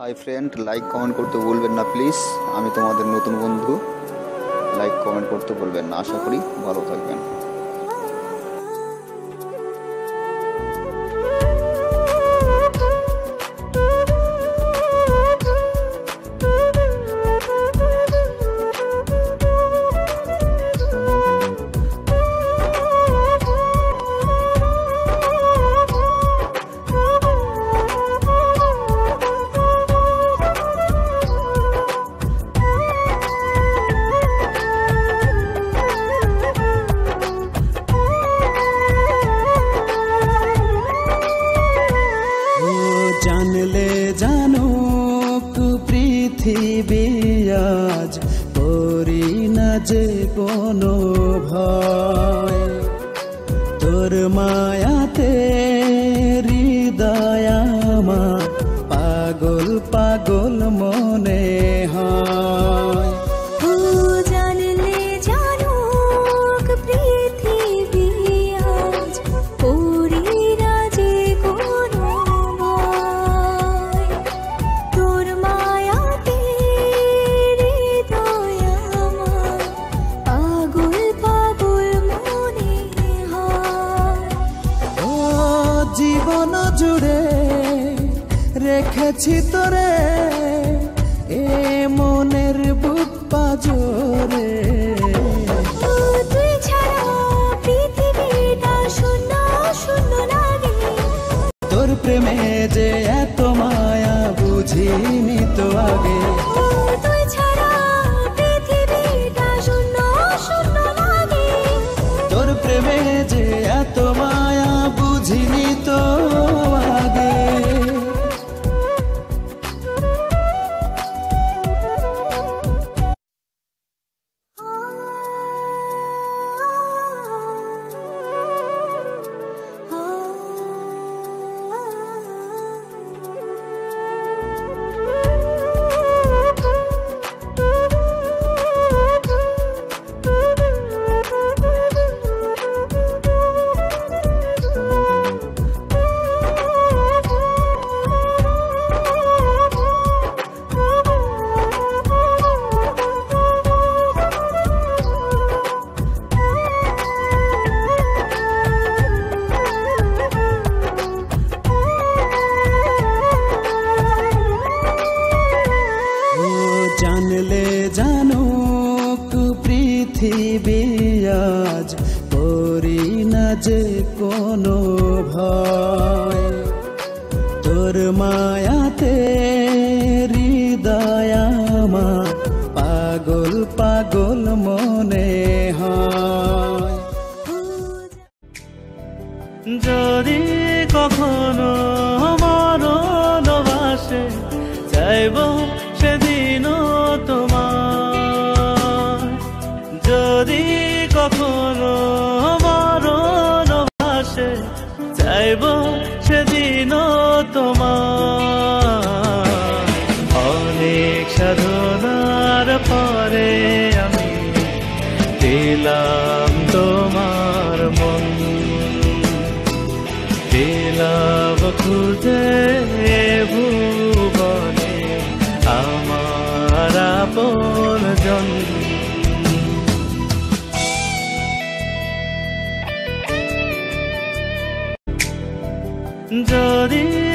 Hi friend like comment করতে বলবেন না প্লিজ আমি তোমাদের নতুন বন্ধু লাইক কমেন্ট করতে বলবেন না। আশা করি ভালো থাকবেন। পৃথিবী আজ করি না যে কোনো ভয়। তোর মায়াতে হৃদয় আমার পাগল পাগল মনে হয়। রেখেছি তোরে এ মনের বুক পাজরে। তোর প্রেমে যে এত মায়া বুঝিনি তো আগে। তোর প্রেমে যে এত মায়া বুঝিনি তো পৃথিবী আজ করি না যে কোনো ভয়। তোর মায়াতে হৃদয় আমার পাগল পাগল মনে হয়। যদি কখনো মরণ বাসে চাইব কখনো মরণ বাসে চাইব সেদিনও তোমার অনেক সাধনার পরে আমি দিলাম তোমার মন। দিলাম খুঁজে ভুবনে আমার আপন জন যদি কখনো